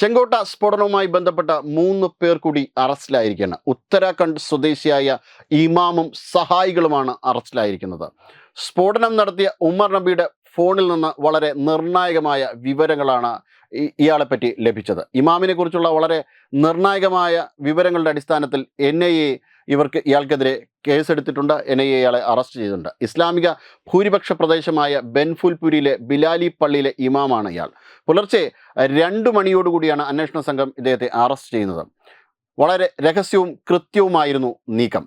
ചെങ്കോട്ട സ്ഫോടനവുമായി ബന്ധപ്പെട്ട മൂന്ന് പേർ കൂടി അറസ്റ്റിലായിരിക്കുകയാണ്. ഉത്തരാഖണ്ഡ് സ്വദേശിയായ ഇമാമും സഹായികളുമാണ് അറസ്റ്റിലായിരിക്കുന്നത്. സ്ഫോടനം നടത്തിയ ഉമർ നബിയുടെ ഫോണിൽ നിന്ന് വളരെ നിർണായകമായ വിവരങ്ങളാണ് ഇയാളെ ഇയാളെപ്പറ്റി ലഭിച്ചത്. ഇമാമിനെ കുറിച്ചുള്ള വളരെ നിർണായകമായ വിവരങ്ങളുടെ അടിസ്ഥാനത്തിൽ എൻ ഐ എ ഇവർക്ക് ഇയാൾക്കെതിരെ കേസെടുത്തിട്ടുണ്ട്. എൻ ഐ എ ഇയാളെ അറസ്റ്റ് ചെയ്തിട്ടുണ്ട്. ഇസ്ലാമിക ഭൂരിപക്ഷ പ്രദേശമായ ബെൻഫുൽപുരിയിലെ ബിലാലി പള്ളിയിലെ ഇമാമാണ് ഇയാൾ. പുലർച്ചെ രണ്ട് മണിയോടുകൂടിയാണ് അന്വേഷണ സംഘം ഇദ്ദേഹത്തെ അറസ്റ്റ് ചെയ്യുന്നത്. വളരെ രഹസ്യവും കൃത്യവുമായിരുന്നു നീക്കം.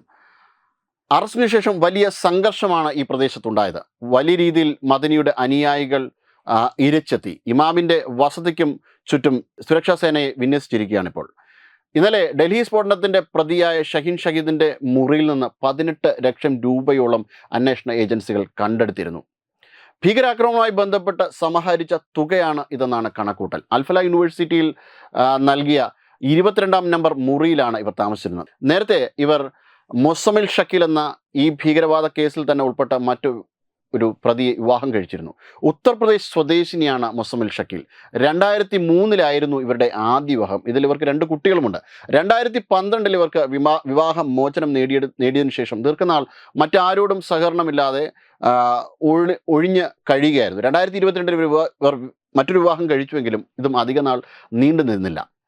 അറസ്റ്റിന് ശേഷം വലിയ സംഘർഷമാണ് ഈ പ്രദേശത്തുണ്ടായത്. വലിയ രീതിയിൽ മദനിയുടെ അനുയായികൾ ഇരച്ചെത്തി. ഇമാമിന്റെ വസതിക്കും ചുറ്റും സുരക്ഷാ സേനയെ വിന്യസിച്ചിരിക്കുകയാണ് ഇപ്പോൾ ഇന്നലെ ഡൽഹി സ്ഫോടനത്തിന്റെ പ്രതിയായ ഷഹീൻ ഷഹീദിന്റെ മുറിയിൽ നിന്ന് പതിനെട്ട് ലക്ഷം രൂപയോളം അന്വേഷണ ഏജൻസികൾ കണ്ടെടുത്തിരുന്നു. ഭീകരാക്രമണവുമായി ബന്ധപ്പെട്ട് സമാഹരിച്ച തുകയാണ് ഇതെന്നാണ് കണക്കൂട്ടൽ. അൽഫല യൂണിവേഴ്സിറ്റിയിൽ നൽകിയ ഇരുപത്തിരണ്ടാം നമ്പർ മുറിയിലാണ് ഇവർ താമസിച്ചിരുന്നത്. നേരത്തെ ഇവർ മൊസമിൽ ഷക്കീൽ എന്ന ഈ ഭീകരവാദ കേസിൽ തന്നെ ഉൾപ്പെട്ട മറ്റു ഒരു പ്രതിയെ വിവാഹം കഴിച്ചിരുന്നു. ഉത്തർപ്രദേശ് സ്വദേശിനിയാണ് മൊസമിൽ ഷക്കീൽ. രണ്ടായിരത്തി മൂന്നിലായിരുന്നു ഇവരുടെ ആദ്യ വിവാഹം. ഇതിൽ ഇവർക്ക് രണ്ട് കുട്ടികളുമുണ്ട്. രണ്ടായിരത്തി പന്ത്രണ്ടിൽ ഇവർക്ക് വിവാ വിവാഹ മോചനം നേടിയ നേടിയതിനു ശേഷം ദീർഘനാൾ മറ്റാരോടും സഹകരണമില്ലാതെ ഒഴി ഒഴിഞ്ഞ് കഴിയുകയായിരുന്നു. രണ്ടായിരത്തി ഇരുപത്തിരണ്ടിൽ ഇവർ മറ്റൊരു വിവാഹം കഴിച്ചുവെങ്കിലും ഇതും അധിക നാൾ നീണ്ടു നിന്നില്ല.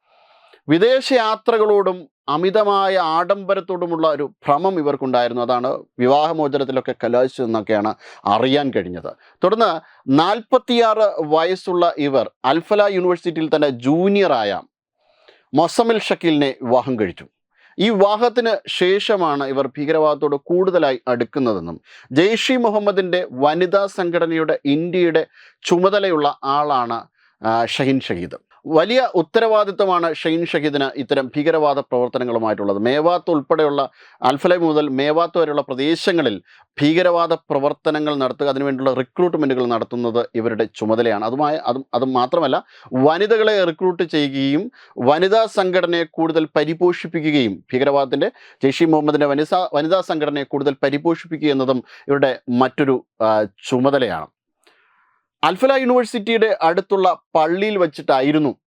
വിദേശയാത്രകളോടും അമിതമായ ആഡംബരത്തോടുമുള്ള ഒരു ഭ്രമം ഇവർക്കുണ്ടായിരുന്നു. അതാണ് വിവാഹമോചനത്തിലൊക്കെ കലാശിച്ചതെന്നൊക്കെയാണ് അറിയാൻ കഴിഞ്ഞത്. തുടർന്ന് നാൽപ്പത്തിയാറ് വയസ്സുള്ള ഇവർ അൽഫല യൂണിവേഴ്സിറ്റിയിൽ തന്നെ ജൂനിയറായ മൊസമിൽ ഷക്കീലിനെ വിവാഹം കഴിച്ചു. ഈ വിവാഹത്തിന് ശേഷമാണ് ഇവർ ഭീകരവാദത്തോട് കൂടുതലായി അടുക്കുന്നതെന്നും ജെയ്ഷി മുഹമ്മദിന്റെ വനിതാ സംഘടനയുടെ ഇന്ത്യയുടെ ചുമതലയുള്ള ആളാണ് ഷഹീൻ ഷഹീദ്. വലിയ ഉത്തരവാദിത്വമാണ് ഷെയ്ൻ ഷഹീദിന് ഇത്തരം ഭീകരവാദ പ്രവർത്തനങ്ങളുമായിട്ടുള്ളത്. മേവാത്ത് ഉൾപ്പെടെയുള്ള അൽഫലൈ മുതൽ മേവാത്ത് വരെയുള്ള പ്രദേശങ്ങളിൽ ഭീകരവാദ പ്രവർത്തനങ്ങൾ നടത്തുക അതിനുവേണ്ടിയുള്ള റിക്രൂട്ട്മെന്റുകൾ നടത്തുന്നത് ഇവരുടെ ചുമതലയാണ്. അതുമായ അതും അത് മാത്രമല്ല വനിതകളെ റിക്രൂട്ട് ചെയ്യുകയും വനിതാ സംഘടനയെ കൂടുതൽ പരിപോഷിപ്പിക്കുകയും ഭീകരവാദത്തിന്റെ ജെയ്ഷി മുഹമ്മദിന്റെ വനിതാ വനിതാ സംഘടനയെ കൂടുതൽ പരിപോഷിപ്പിക്കുക എന്നതും ഇവരുടെ മറ്റൊരു ചുമതലയാണ്. അൽഫല യൂണിവേഴ്സിറ്റിയുടെ അടുത്തുള്ള പള്ളിയിൽ വച്ചിട്ടായിരുന്നു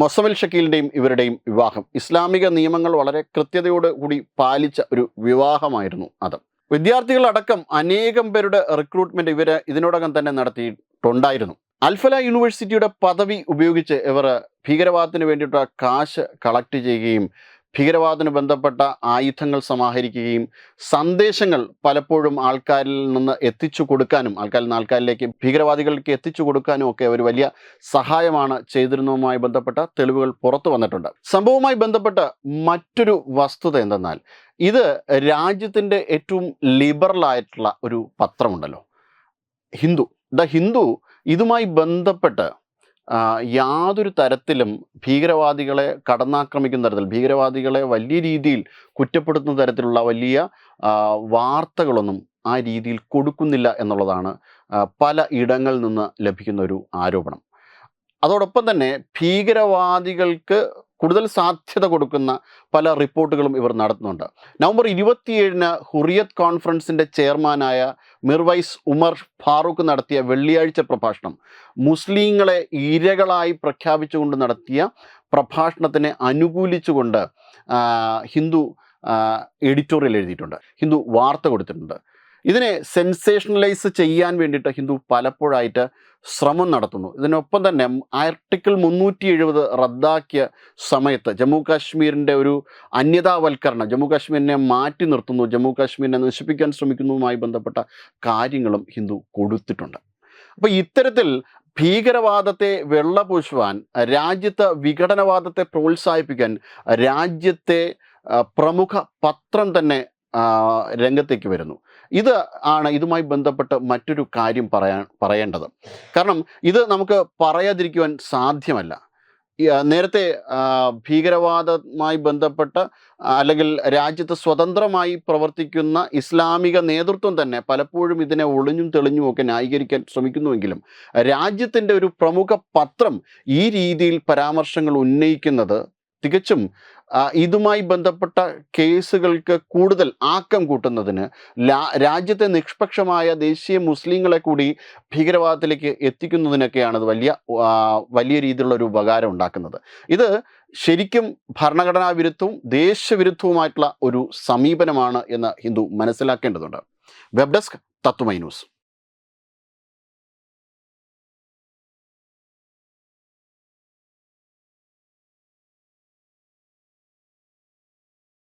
മൊസമിൽ ഷക്കീലിന്റെയും ഇവരുടെയും വിവാഹം. ഇസ്ലാമിക നിയമങ്ങൾ വളരെ കൃത്യതയോട് കൂടി പാലിച്ച ഒരു വിവാഹമായിരുന്നു അത്. വിദ്യാർത്ഥികളടക്കം അനേകം പേരുടെ റിക്രൂട്ട്മെന്റ് ഇവർ ഇതിനോടകം തന്നെ നടത്തിയിട്ടുണ്ടായിരുന്നു. അൽഫല യൂണിവേഴ്സിറ്റിയുടെ പദവി ഉപയോഗിച്ച് ഇവർ ഭീകരവാദത്തിന് വേണ്ടിയിട്ടുള്ള കാശ് കളക്ട് ചെയ്യുകയും ഭീകരവാദത്തിന് ബന്ധപ്പെട്ട ആയുധങ്ങൾ സമാഹരിക്കുകയും സന്ദേശങ്ങൾ പലപ്പോഴും ആൾക്കാരിൽ നിന്ന് എത്തിച്ചു കൊടുക്കാനും ആൾക്കാരിൽ നിന്ന് ആൾക്കാരിലേക്ക് ഭീകരവാദികൾക്ക് എത്തിച്ചു കൊടുക്കാനും ഒക്കെ ഒരു വലിയ സഹായമാണ് ചെയ്തിരുന്നതുമായി ബന്ധപ്പെട്ട തെളിവുകൾ പുറത്തു വന്നിട്ടുണ്ട്. സംഭവവുമായി ബന്ധപ്പെട്ട മറ്റൊരു വസ്തുത എന്തെന്നാൽ ഇത് രാജ്യത്തിന്റെ ഏറ്റവും ലിബറൽ ആയിട്ടുള്ള ഒരു പത്രമുണ്ടല്ലോ. ഹിന്ദു. ദ ഹിന്ദു ഇതുമായി ബന്ധപ്പെട്ട് യാതൊരു തരത്തിലും ഭീകരവാദികളെ കടന്നാക്രമിക്കുന്ന തരത്തിൽ ഭീകരവാദികളെ വലിയ രീതിയിൽ കുറ്റപ്പെടുത്തുന്ന തരത്തിലുള്ള വലിയ വാർത്തകളൊന്നും ആ രീതിയിൽ കൊടുക്കുന്നില്ല എന്നുള്ളതാണ് പല ഇടങ്ങളിൽ നിന്ന് ലഭിക്കുന്ന ഒരു ആരോപണം. അതോടൊപ്പം തന്നെ ഭീകരവാദികൾക്ക് കൂടുതൽ സാധ്യത കൊടുക്കുന്ന പല റിപ്പോർട്ടുകളും ഇവർ നടത്തുന്നുണ്ട്. നവംബർ ഇരുപത്തിയേഴിന് ഹുറിയത്ത് കോൺഫറൻസിന്റെ ചെയർമാനായ മിർവൈസ് ഉമർ ഫാറൂഖ് നടത്തിയ വെള്ളിയാഴ്ച പ്രഭാഷണം മുസ്ലിങ്ങളെ ഇരകളായി പ്രഖ്യാപിച്ചുകൊണ്ട് നടത്തിയ പ്രഭാഷണത്തിനെ അനുകൂലിച്ചുകൊണ്ട് ഹിന്ദു എഡിറ്റോറിയൽ എഴുതിയിട്ടുണ്ട്. ഹിന്ദു വാർത്ത കൊടുത്തിട്ടുണ്ട്. ഇതിനെ സെൻസേഷണലൈസ് ചെയ്യാൻ വേണ്ടിയിട്ട് ഹിന്ദു പലപ്പോഴായിട്ട് ശ്രമം നടത്തുന്നു. ഇതിനൊപ്പം തന്നെ ആർട്ടിക്കിൾ മുന്നൂറ്റി എഴുപത് റദ്ദാക്കിയ സമയത്ത് ജമ്മു കാശ്മീരിന്റെ ഒരു അന്യതാവൽക്കരണം ജമ്മു കാശ്മീരിനെ മാറ്റി നിർത്തുന്നു ജമ്മു കാശ്മീരിനെ നശിപ്പിക്കാൻ ശ്രമിക്കുന്നതുമായി ബന്ധപ്പെട്ട കാര്യങ്ങളും ഹിന്ദു കൊടുത്തിട്ടുണ്ട്. അപ്പോൾ ഇത്തരത്തിൽ ഭീകരവാദത്തെ വെള്ളപൂശുവാൻ രാജ്യത്ത് വിഘടനവാദത്തെ പ്രോത്സാഹിപ്പിക്കാൻ രാജ്യത്തെ പ്രമുഖ പത്രം തന്നെ രംഗത്തേക്ക് വരുന്നു. ഇത് ആണ് ഇതുമായി ബന്ധപ്പെട്ട് മറ്റൊരു കാര്യം പറയാൻ പറയേണ്ടത്. കാരണം ഇത് നമുക്ക് പറയാതിരിക്കുവാൻ സാധ്യമല്ല. നേരത്തെ ഭീകരവാദമായി ബന്ധപ്പെട്ട് അല്ലെങ്കിൽ രാജ്യത്ത് സ്വതന്ത്രമായി പ്രവർത്തിക്കുന്ന ഇസ്ലാമിക നേതൃത്വം തന്നെ പലപ്പോഴും ഇതിനെ ഒളിഞ്ഞും തെളിഞ്ഞും ഒക്കെ ന്യായീകരിക്കാൻ ശ്രമിക്കുന്നുവെങ്കിലും രാജ്യത്തിന്റെ ഒരു പ്രമുഖ പത്രം ഈ രീതിയിൽ പരാമർശങ്ങൾ ഉന്നയിക്കുന്നത് തികച്ചും ഇതുമായി ബന്ധപ്പെട്ട കേസുകൾക്ക് കൂടുതൽ ആക്കം കൂട്ടുന്നതിന് രാജ്യത്തെ നിഷ്പക്ഷമായ ദേശീയ മുസ്ലിങ്ങളെ കൂടി ഭീകരവാദത്തിലേക്ക് എത്തിക്കുന്നതിനൊക്കെയാണ് അത് വലിയ വലിയ രീതിയിലുള്ള ഒരു ഉപകാരം ഉണ്ടാക്കുന്നത്. ഇത് ശരിക്കും ഭരണഘടനാ വിരുദ്ധവും ദേശവിരുദ്ധവുമായിട്ടുള്ള ഒരു സമീപനമാണ് എന്ന് ഹിന്ദു മനസ്സിലാക്കേണ്ടതുണ്ട്. Web desk Tatwamayi news.